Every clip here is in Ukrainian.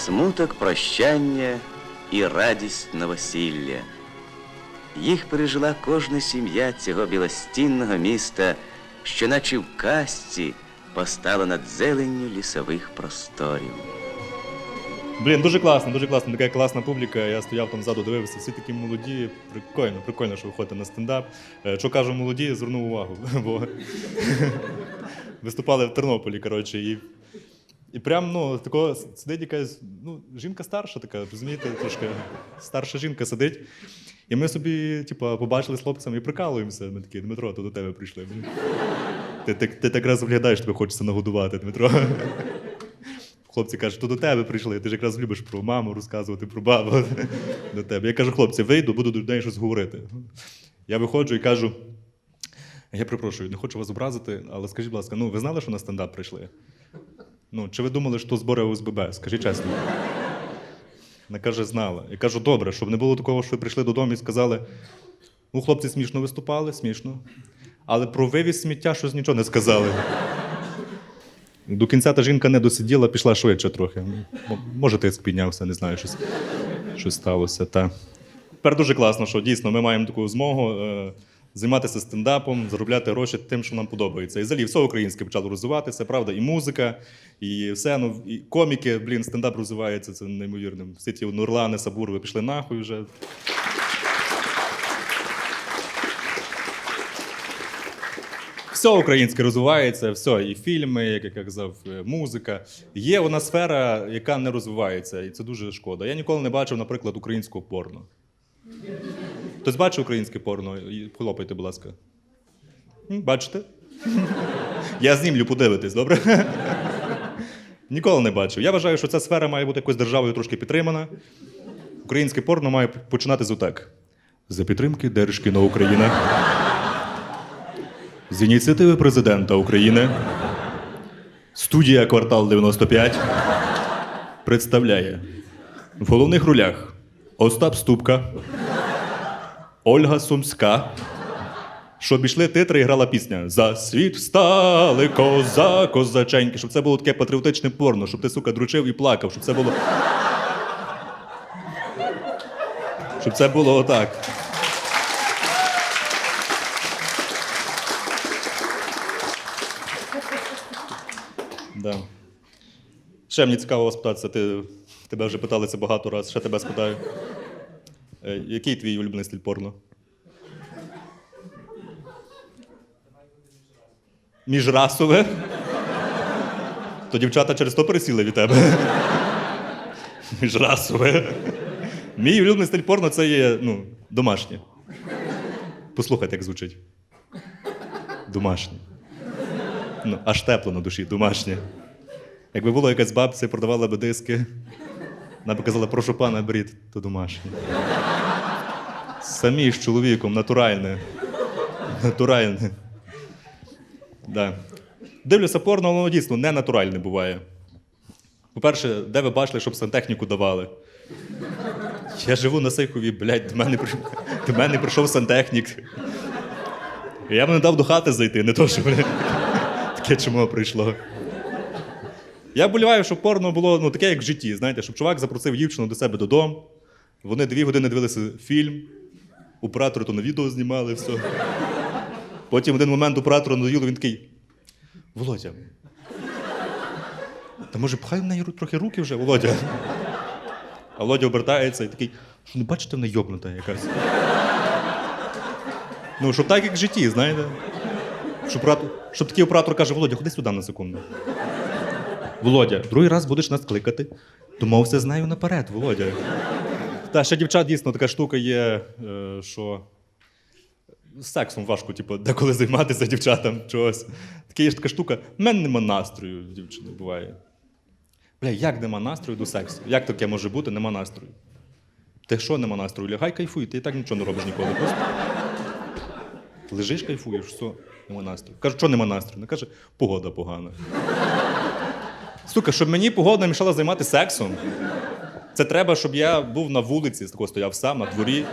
смуток прощання і радість новосілля. Їх пережила кожна сім'я цього білостінного міста, що наче в казці постала над зеленню лісових просторів. Блін, дуже класно, дуже класно. Така класна публіка. Я стояв там ззаду, дивився, всі такі молоді. Прикольно, прикольно, що ви ходите на стендап. Е, Що кажу молоді, звернув увагу. Бо виступали в Тернополі, коротше, і, і прям ну, такого сидить якась ну, жінка старша, така, розумієте, трошки старша жінка сидить. І ми собі, типу, побачили з хлопцями і прикалуємося. Ми такі, Дмитро, то до тебе прийшли. Ти, ти, ти так раз виглядаєш, тебе хочеться нагодувати, Дмитро. Хлопці кажуть, то до тебе прийшли, ти ж якраз любиш про маму розказувати, про бабу до тебе. Я кажу, хлопці, вийду, буду до неї щось говорити. Я виходжу і кажу: я перепрошую, не хочу вас образити, але скажіть, будь ласка, ну ви знали, що на стендап прийшли? Ну, чи ви думали, що збори ОСББ? Скажіть чесно. Вона каже, знала. Я кажу, добре, щоб не було такого, що ви прийшли додому і сказали: ну, хлопці смішно виступали, смішно. Але про вивіз сміття щось нічого не сказали. До кінця та жінка не досиділа, пішла швидше трохи. Може, тиск піднявся, не знаю, щось, щось сталося. Та. Тепер дуже класно, що дійсно ми маємо таку змогу е, займатися стендапом, заробляти гроші тим, що нам подобається. І взагалі все українське почало розвиватися, правда, і музика, і все. Ну, і коміки, блін, стендап розвивається, це неймовірно. Всі ті Нурлани, Сабурови пішли нахуй вже. Все українське розвивається, все, і фільми, як я казав, е, музика. Є вона сфера, яка не розвивається, і це дуже шкода. Я ніколи не бачив, наприклад, українського порно. Хтось бачив українське порно? Хлопайте, будь ласка. Бачите? Я знімлю, подивитись, добре? Ніколи не бачив. Я вважаю, що ця сфера має бути якось державою трошки підтримана. Українське порно має починатися отак. За підтримки Держкіно Україна. З ініціативи президента України студія Квартал 95 представляє в головних ролях Остап Ступка, Ольга Сумська. Щоб ішли титри і грала пісня За світ встали коза, козаченьки, щоб це було таке патріотичне порно, щоб ти, сука, дручив і плакав, щоб це було. Щоб це було отак. Да. Ще мені цікаво вас питатися. Ти, тебе вже питали це багато разів, ще тебе спитаю. Е, який твій улюблений стиль порно? Міжрасове? То дівчата через то пересіли від тебе. Міжрасове. Мій улюблений стиль порно це є ну, домашнє. Послухайте, як звучить. Домашнє. Ну, аж тепло на душі, домашнє. Якби була якась бабця, продавала би диски, вона б казала, прошу пана, беріть, то домашнє. Самі з чоловіком, натуральне. Натуральне. Да. Дивлюся порно, воно дійсно не натуральне буває. По-перше, де ви бачили, щоб сантехніку давали? Я живу на Сихові, блядь, до мене, до мене прийшов сантехнік. Я б не дав до хати зайти, не то, що блядь, таке чому прийшло. Я вболіваю, щоб порно було ну, таке, як в житті. Знаєте, щоб чувак запросив дівчину до себе додому. Вони дві години дивилися фільм, оператори то на відео знімали, все. Потім один момент оператору надоїло, він такий. Володя. Та може пхай в неї трохи руки вже, Володя. А Володя обертається і такий, що не бачите, вона йобнута якась. Ну, щоб так, як в житті, знаєте. Щоб, щоб такий оператор каже, Володя, ходи сюди на секунду. Володя, другий раз будеш нас кликати. Домовся з нею наперед, Володя. Та ще дівчат дійсно така штука є, е, що сексом важко, типу, деколи займатися дівчатам чогось. Така є ж така штука. В мене нема настрою, дівчини буває. Бля, як нема настрою до сексу? Як таке може бути, нема настрою? Ти що нема настрою? Лягай, кайфуй, ти і так нічого не робиш ніколи. Просто лежиш, кайфуєш, все, нема настрою. Кажу, що нема настрою? Вона каже, погода погана. Сука, щоб мені погода мішала займатися сексом, це треба, щоб я був на вулиці, з такого стояв сам, на дворі.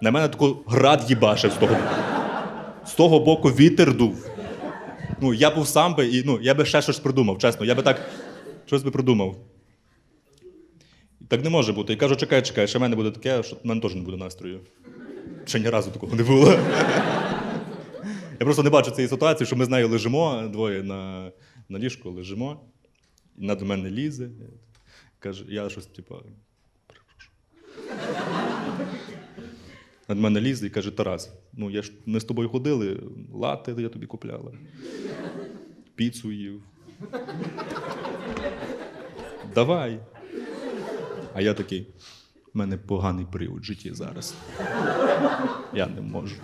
На мене тако град їбашив з того. З того боку вітер дув. Ну, я був сам би, і ну, я би ще щось придумав, чесно. Я би так щось би придумав. Так не може бути. І кажу, чекай, чекай, ще в мене буде таке, що в мене теж не буде настрою. Ще ні разу такого не було. Я просто не бачу цієї ситуації, що ми з нею лежимо двоє на, на ліжку лежимо, до мене лізе. Каже, я щось, типу, над мене лізе і каже: Тарас, ну я ж ми з тобою ходили, лати я тобі купляла, піцу їв. Давай. А я такий, в мене поганий період в житті зараз. Я не можу.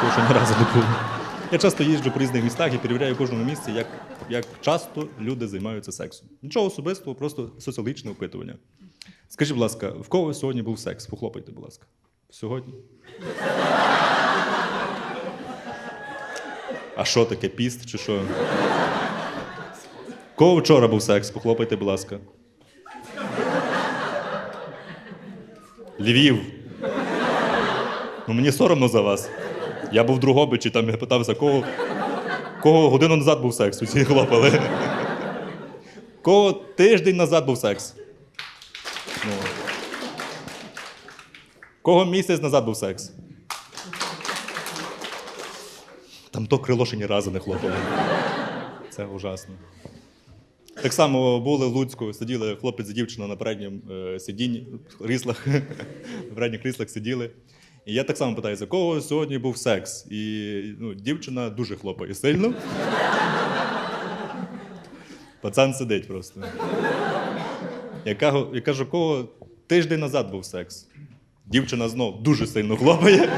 Тому ні разу не було. Я часто їжджу по різних містах і перевіряю в кожному місці, як, як часто люди займаються сексом. Нічого особистого, просто соціологічне опитування. Скажіть, будь ласка, в кого сьогодні був секс? Похлопайте, будь ласка. Сьогодні? А що таке піст чи що? Кого вчора був секс? Похлопайте, будь ласка. Львів. Ну мені соромно за вас. Я був в Другобичі, там я питався, кого, кого годину назад був секс, усі хлопали. Кого тиждень назад був секс? Ну. Кого місяць назад був секс? Там то крило ще ні разу не хлопало. Це ужасно. Так само були в Луцьку, сиділи хлопець і дівчина на передньому е, сидінні, кріслах, на передніх кріслах сиділи. І я так само питаюся, кого сьогодні був секс? І ну, дівчина дуже хлопає сильно. Пацан сидить просто. Я кажу, я кажу, кого тиждень назад був секс? Дівчина знов дуже сильно хлопає.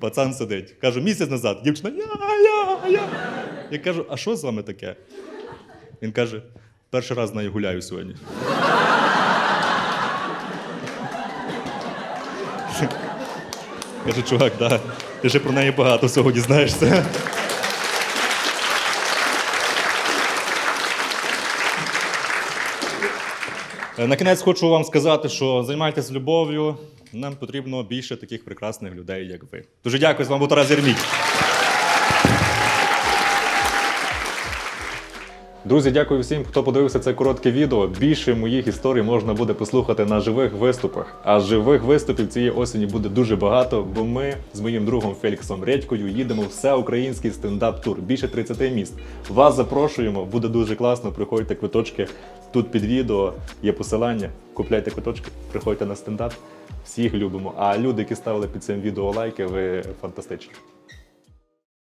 Пацан сидить. Кажу, місяць назад. Дівчина, я, я, я. Я кажу, а що з вами таке? Він каже: перший раз з нею гуляю сьогодні. Каже, чувак, да, ти ще про неї багато всього дізнаєшся. Е, На кінець хочу вам сказати, що займайтесь любов'ю. Нам потрібно більше таких прекрасних людей, як ви. Дуже дякую, з вами був Тарас Єрмій. Друзі, дякую всім, хто подивився це коротке відео. Більше моїх історій можна буде послухати на живих виступах. А живих виступів цієї осені буде дуже багато, бо ми з моїм другом Феліксом Редькою їдемо в всеукраїнський стендап-тур. Більше 30 міст. Вас запрошуємо, буде дуже класно. Приходьте квиточки. Тут під відео є посилання. Купляйте квиточки, приходьте на стендап. Всіх любимо. А люди, які ставили під цим відео лайки, ви фантастичні.